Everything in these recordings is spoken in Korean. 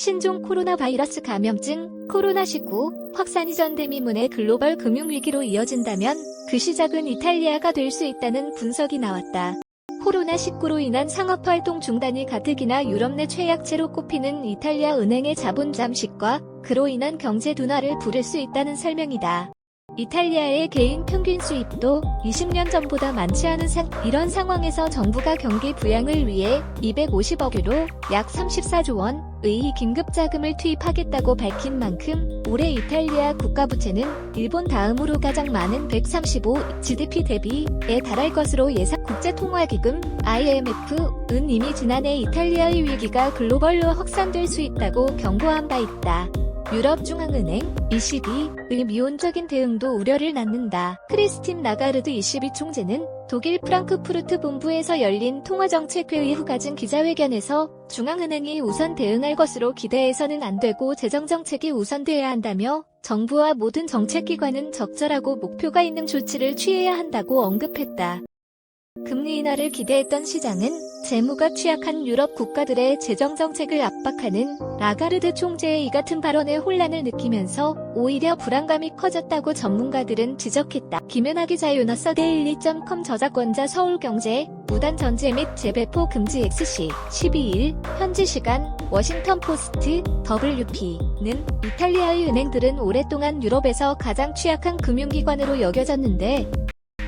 신종 코로나 바이러스 감염증 코로나19 확산이 전 대미문의 글로벌 금융위기로 이어진다면 그 시작은 이탈리아가 될 수 있다는 분석이 나왔다. 코로나19로 인한 상업활동 중단이 가뜩이나 유럽 내 최약체로 꼽히는 이탈리아 은행의 자본 잠식과 그로 인한 경제 둔화를 부를 수 있다는 설명이다. 이탈리아의 개인 평균 수입도 20년 전보다 많지 않은 상, 이런 상황에서 정부가 경기 부양을 위해 250억 유로, 약 34조 원 의 긴급 자금을 투입하겠다고 밝힌 만큼 올해 이탈리아 국가 부채는 일본 다음으로 가장 많은 135 GDP 대비에 달할 것으로 예상 국제통화기금 IMF은 이미 지난해 이탈리아의 위기가 글로벌로 확산될 수 있다고 경고한 바 있다. 유럽중앙은행 ECB의 미온적인 대응도 우려를 낳는다. 크리스틴 나가르드 ECB 총재는 독일 프랑크푸르트 본부에서 열린 통화정책회의 후 가진 기자회견에서 중앙은행이 우선 대응할 것으로 기대해서는 안 되고 재정정책이 우선돼야 한다며 정부와 모든 정책기관은 적절하고 목표가 있는 조치를 취해야 한다고 언급했다. 금리 인하를 기대했던 시장은 재무가 취약한 유럽 국가들의 재정 정책을 압박하는 라가르드 총재의 이 같은 발언에 혼란을 느끼면서 오히려 불안감이 커졌다고 전문가들은 지적했다. 김연아 기자 요너서 데일리.com 저작권자 서울경제 무단 전제 및 재배포 금지 XC 12일 현지 시간 워싱턴 포스트 WP는 이탈리아의 은행들은 오랫동안 유럽에서 가장 취약한 금융기관으로 여겨졌는데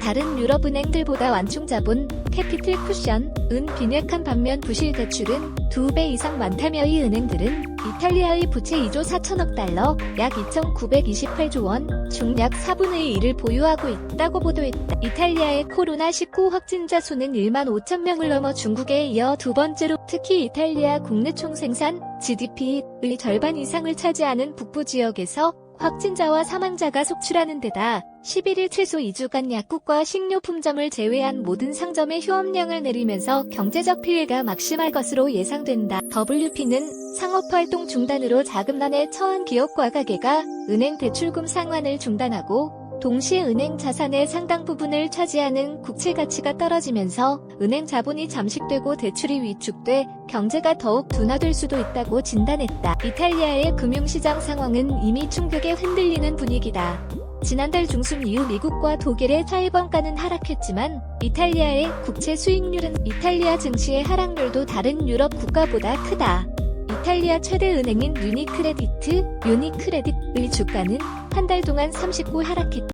다른 유럽 은행들보다 완충 자본, 캐피틀 쿠션, 은 빈약한 반면 부실 대출은 두배 이상 많다며 이 은행들은 이탈리아의 부채 2조 4천억 달러, 약 2,928조 원, 중 약 4분의 1을 보유하고 있다고 보도했다. 이탈리아의 코로나19 확진자 수는 1만 5천 명을 넘어 중국에 이어 두 번째로 특히 이탈리아 국내 총생산 GDP의 절반 이상을 차지하는 북부 지역에서 확진자와 사망자가 속출하는 데다 11일 최소 2주간 약국과 식료품점을 제외한 모든 상점의 휴업령을 내리면서 경제적 피해가 막심할 것으로 예상된다. WP는 상업활동 중단으로 자금난에 처한 기업과 가게가 은행 대출금 상환을 중단하고 동시에 은행 자산의 상당 부분을 차지하는 국채 가치가 떨어지면서 은행 자본이 잠식되고 대출이 위축돼 경제가 더욱 둔화될 수도 있다고 진단했다. 이탈리아의 금융시장 상황은 이미 충격에 흔들리는 분위기다. 지난달 중순 이후 미국과 독일의 차입원가는 하락했지만 이탈리아의 국채 수익률은 이탈리아 증시의 하락률도 다른 유럽 국가보다 크다. 이탈리아 최대 은행인 유니크레디트, 유니크레딧의 주가는 한 달 동안 39 하락했다.